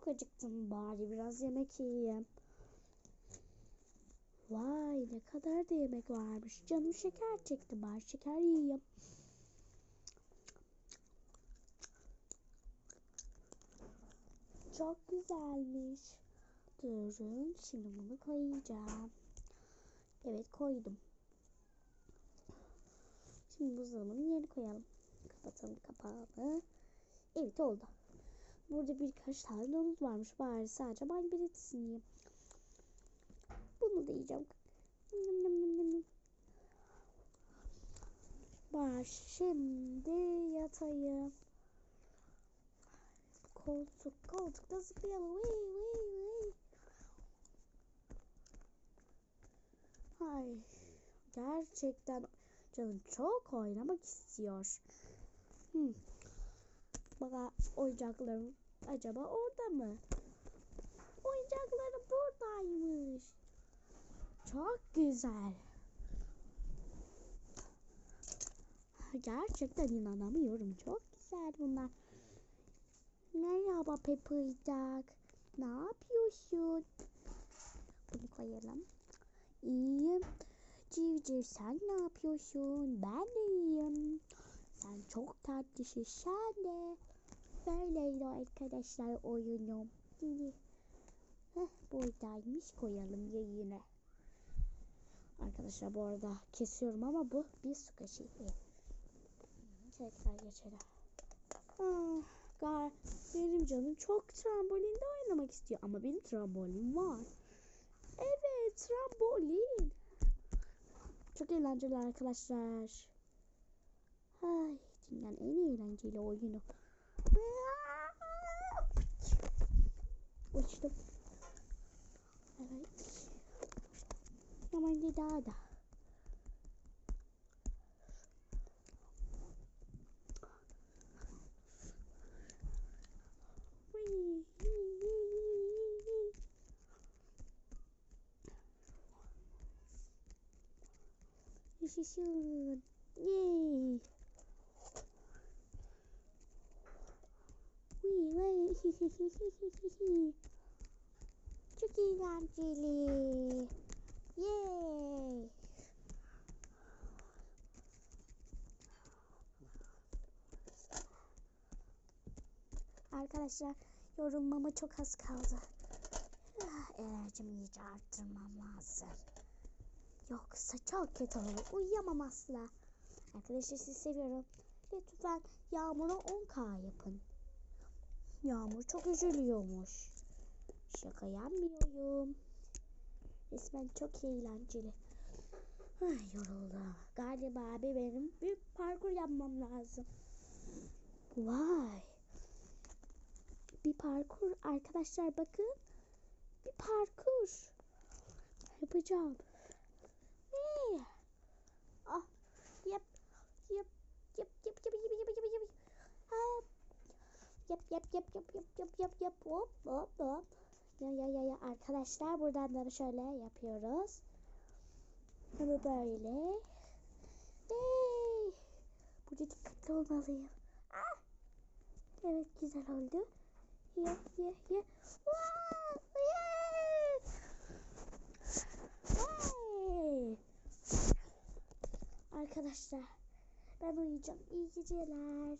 çok acıktım. Bari biraz yemek yiyeyim. Vay ne kadar da yemek varmış. Canım şeker çekti. Bari şeker yiyeyim. Çok güzelmiş. Durun şimdi bunu koyacağım. Evet koydum. Şimdi buzdolabının yerini koyalım. Kapatalım kapağını. Evet oldu. Burada birkaç tane donut varmış. Bari sadece ben birisini yiyeyim. Bunu da yiyeceğim. Bari şimdi yatayım. Koltuk, koltukta zıplayalım. Vıy, vıy, vıy. Ay, gerçekten canım çok oynamak istiyor. Hmm. Bana oyuncaklarım acaba orada mı? Oyuncaklarım buradaymış. Çok güzel. Gerçekten inanamıyorum. Çok güzel bunlar. Merhaba Pepperjack. Ne yapıyorsun? Bunu koyalım. İyiyim. Civciv sen ne yapıyorsun? Ben de iyiyim. Sen çok tatlısın sen de. Arkadaşlar oyunum. Şimdi heh, buradaymış koyalım yayına. Arkadaşlar bu arada kesiyorum ama bu bir su kaşığı. Tekrar geçelim. Ah, gar, benim canım çok trambolinde oynamak istiyor ama benim trambolim var. Evet trambolin. Çok eğlenceli arkadaşlar. Ay, dünyanın en eğlenceli oyunu. Uçtum. Evet. Ama bir daha da. Yaşasın. Yay. Wee, vay. Çok eğlenceli. Yay. Arkadaşlar yorulmama çok az kaldı. Ah, Enerjimi iyice arttırmam lazım. Yoksa çok kötü olur. Uyuyamam asla. Arkadaşlar sizi seviyorum. Lütfen Yağmur'a 10k yapın. Yağmur çok üzülüyormuş. Şaka yapmıyorum. Resmen çok eğlenceli. Ay yoruldum. Galiba abi benim bir parkur yapmam lazım. Vay. Bir parkur arkadaşlar bakın. Bir parkur. Yapacağım. Ne? Ah. Yap. Yap. Yap yap yap yap yap yap yap. Ha. Yap yap yap yap yap yap yap yap. Hop hop hop. Ya ya ya ya arkadaşlar buradan da şöyle yapıyoruz. Bunu böyle. Hey. Burada dikkatli olmalıyım. Ah. Evet güzel oldu. Ye ye ye. Wow, yes. Hey. Arkadaşlar ben uyuyacağım. İyi geceler.